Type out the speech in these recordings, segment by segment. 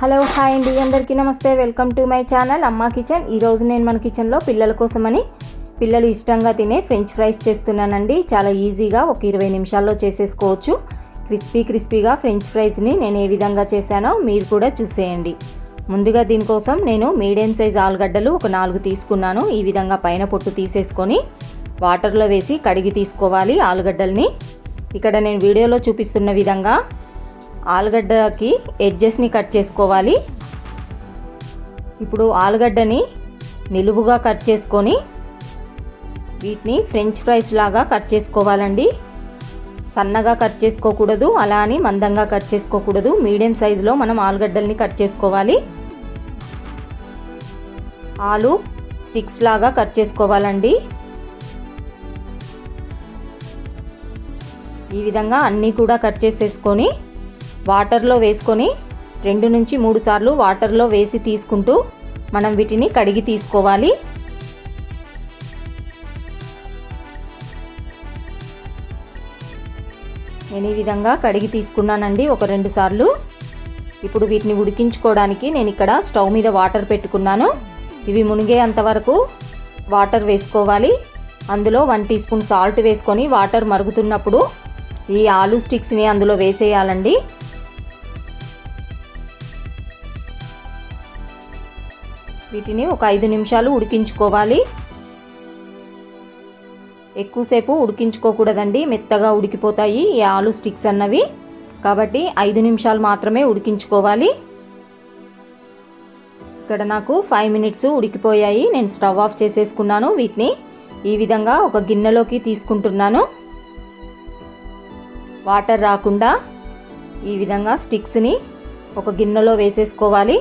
Hello hi అండి. అందరికీ నమస్తే. Welcome to my channel Amma kitchen. ఈరోజు నేను మన కిచెన్లో పిల్లల కోసమని పిల్లలు ఇష్టంగా తినే ఫ్రెంచ్ ఫ్రైస్ చేస్తున్నానండి. చాలా ఈజీగా ఒక ఇరవై నిమిషాల్లో చేసేసుకోవచ్చు. క్రిస్పీ క్రిస్పీగా ఫ్రెంచ్ ఫ్రైస్ని నేను ఏ విధంగా చేశానో మీరు కూడా చూసేయండి. ముందుగా దీనికోసం నేను మీడియం సైజ్ ఆలుగడ్డలు ఒక నాలుగు తీసుకున్నాను. ఈ విధంగా పైన పొట్టు తీసేసుకొని వాటర్లో వేసి కడిగి తీసుకోవాలి ఆలుగడ్డల్ని. ఇక్కడ నేను వీడియోలో చూపిస్తున్న విధంగా ఆలుగడ్డకి ఎడ్జెస్ని కట్ చేసుకోవాలి. ఇప్పుడు ఆలుగడ్డని నిలువుగా కట్ చేసుకొని వీటిని ఫ్రెంచ్ ఫ్రైస్ లాగా కట్ చేసుకోవాలండి. సన్నగా కట్ చేసుకోకూడదు అలా అని మందంగా కట్ చేసుకోకూడదు. మీడియం సైజులో మనం ఆలుగడ్డల్ని కట్ చేసుకోవాలి. ఆలు స్టిక్స్ లాగా కట్ చేసుకోవాలండి. ఈ విధంగా అన్నీ కూడా కట్ చేసేసుకొని వాటర్లో వేసుకొని రెండు నుంచి మూడు సార్లు వాటర్లో వేసి తీసుకుంటూ మనం వీటిని కడిగి తీసుకోవాలి. నేను ఈ విధంగా కడిగి తీసుకున్నానండి ఒక రెండు సార్లు. ఇప్పుడు వీటిని ఉడికించుకోవడానికి నేను ఇక్కడ స్టవ్ మీద వాటర్ పెట్టుకున్నాను. ఇవి మునిగేంత వరకు వాటర్ వేసుకోవాలి. అందులో వన్ టీ స్పూన్ సాల్ట్ వేసుకొని వాటర్ మరుగుతున్నప్పుడు ఈ ఆలు స్టిక్స్ని అందులో వేసేయాలండి. వీటిని ఒక ఐదు నిమిషాలు ఉడికించుకోవాలి. ఎక్కువసేపు ఉడికించుకోకూడదండి మెత్తగా ఉడికిపోతాయి ఈ ఆలు స్టిక్స్ అన్నవి. కాబట్టి ఐదు నిమిషాలు మాత్రమే ఉడికించుకోవాలి. ఇక్కడ నాకు ఫైవ్ మినిట్స్ ఉడికిపోయాయి నేను స్టవ్ ఆఫ్ చేసేసుకున్నాను వీటిని. ఈ విధంగా ఒక గిన్నెలోకి తీసుకుంటున్నాను. వాటర్ రాకుండా ఈ విధంగా స్టిక్స్ని ఒక గిన్నెలో వేసేసుకోవాలి.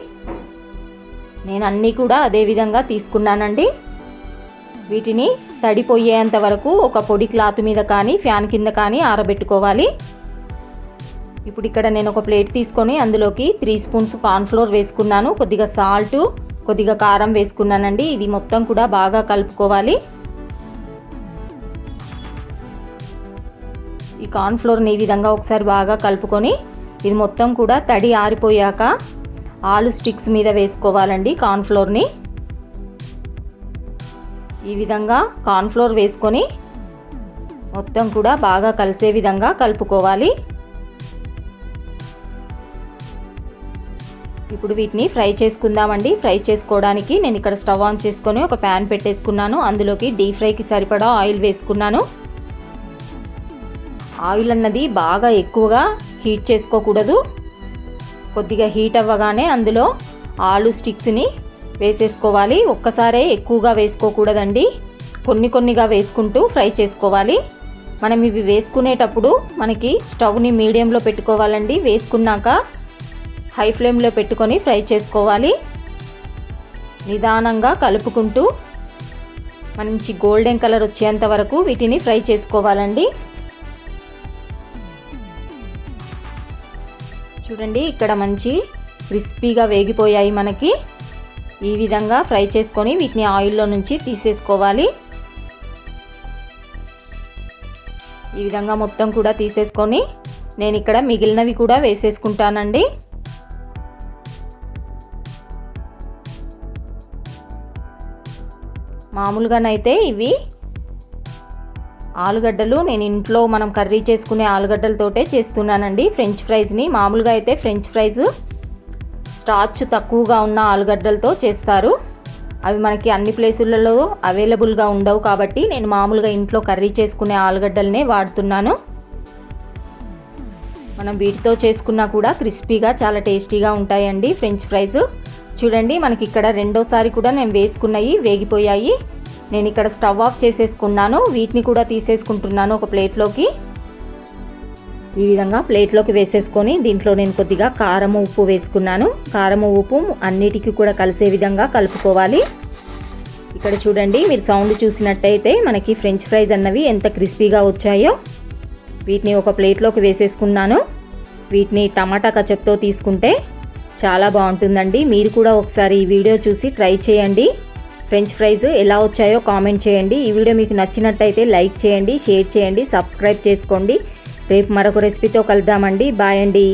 నేను అన్నీ కూడా అదే విధంగా తీసుకున్నానండి. వీటిని తడిపోయేంత వరకు ఒక పొడి క్లాత్ మీద కానీ ఫ్యాన్ కింద కానీ ఆరబెట్టుకోవాలి. ఇప్పుడు ఇక్కడ నేను ఒక ప్లేట్ తీసుకొని అందులోకి త్రీ స్పూన్స్ కార్న్ఫ్లోర్ వేసుకున్నాను. కొద్దిగా సాల్ట్ కొద్దిగా కారం వేసుకున్నానండి. ఇది మొత్తం కూడా బాగా కలుపుకోవాలి. ఈ కార్న్ఫ్లోర్ని ఈ విధంగా ఒకసారి బాగా కలుపుకొని ఇది మొత్తం కూడా తడి ఆరిపోయాక ఆలు స్టిక్స్ మీద వేసుకోవాలండి కార్న్ఫ్లోర్ని ఈ విధంగా కార్న్ఫ్లోర్ వేసుకొని మొత్తం కూడా బాగా కలిసే విధంగా కలుపుకోవాలి. ఇప్పుడు వీటిని ఫ్రై చేసుకుందామండి. ఫ్రై చేసుకోవడానికి నేను ఇక్కడ స్టవ్ ఆన్ చేసుకొని ఒక ప్యాన్ పెట్టేసుకున్నాను. అందులోకి డీప్ ఫ్రైకి సరిపడా ఆయిల్ వేసుకున్నాను. ఆయిల్ అన్నది బాగా ఎక్కువగా హీట్ చేసుకోకూడదు. కొద్దిగా హీట్ అవ్వగానే అందులో ఆలు స్టిక్స్ని వేసేసుకోవాలి. ఒక్కసారే ఎక్కువగా వేసుకోకూడదండి. కొన్ని కొన్నిగా వేసుకుంటూ ఫ్రై చేసుకోవాలి. మనం ఇవి వేసుకునేటప్పుడు మనకి స్టవ్ని మీడియంలో పెట్టుకోవాలండి. వేసుకున్నాక హై ఫ్లేమ్లో పెట్టుకొని ఫ్రై చేసుకోవాలి. నిదానంగా కలుపుకుంటూ మంచి గోల్డెన్ కలర్ వచ్చేంత వరకు వీటిని ఫ్రై చేసుకోవాలండి. చూడండి ఇక్కడ మంచి క్రిస్పీగా వేగిపోయాయి మనకి. ఈ విధంగా ఫ్రై చేసుకొని వీటిని ఆయిల్లో నుంచి తీసేసుకోవాలి. ఈ విధంగా మొత్తం కూడా తీసేసుకొని నేను ఇక్కడ మిగిలినవి కూడా వేసేసుకుంటానండి. మామూలుగానైతే ఇవి ఆలుగడ్డలు నేను ఇంట్లో మనం కర్రీ చేసుకునే ఆలుగడ్డలతోటే చేస్తున్నానండి. ఫ్రెంచ్ ఫ్రైస్ని మామూలుగా అయితే ఫ్రెంచ్ ఫ్రైస్ స్టార్చ్ తక్కువగా ఉన్న ఆలుగడ్డలతో చేస్తారు. అవి మనకి అన్ని ప్లేసులలో అవైలబుల్గా ఉండవు కాబట్టి నేను మామూలుగా ఇంట్లో కర్రీ చేసుకునే ఆలుగడ్డలనే వాడుతున్నాను. మనం వీటితో చేసుకున్నా కూడా క్రిస్పీగా చాలా టేస్టీగా ఉంటాయండి ఫ్రెంచ్ ఫ్రైస్ చూడండి మనకి ఇక్కడ రెండోసారి కూడా నేను వేసుకున్నవి వేగిపోయాయి. నేను ఇక్కడ స్టవ్ ఆఫ్ చేసేసుకున్నాను. వీటిని కూడా తీసేసుకుంటున్నాను ఒక ప్లేట్లోకి. ఈ విధంగా ప్లేట్లోకి వేసేసుకొని దీంట్లో నేను కొద్దిగా కారము ఉప్పు వేసుకున్నాను. కారము ఉప్పు అన్నిటికీ కూడా కలిసే విధంగా కలుపుకోవాలి. ఇక్కడ చూడండి మీరు సౌండ్ చూసినట్టయితే మనకి ఫ్రెంచ్ ఫ్రైస్ అన్నవి ఎంత క్రిస్పీగా వచ్చాయో. వీటిని ఒక ప్లేట్లోకి వేసేసుకున్నాను. వీటిని టమాటా కచప్తో తీసుకుంటే చాలా బాగుంటుందండి. మీరు కూడా ఒకసారి ఈ వీడియో చూసి ట్రై చేయండి. ఫ్రెంచ్ ఫ్రైస్ ఎలా వచ్చాయో కామెంట్ చేయండి. ఈ వీడియో మీకు నచ్చినట్టయితే లైక్ చేయండి షేర్ చేయండి సబ్స్క్రైబ్ చేసుకోండి. రేపు మరొక రెసిపీతో కలుద్దామండి. బాయ్ అండి.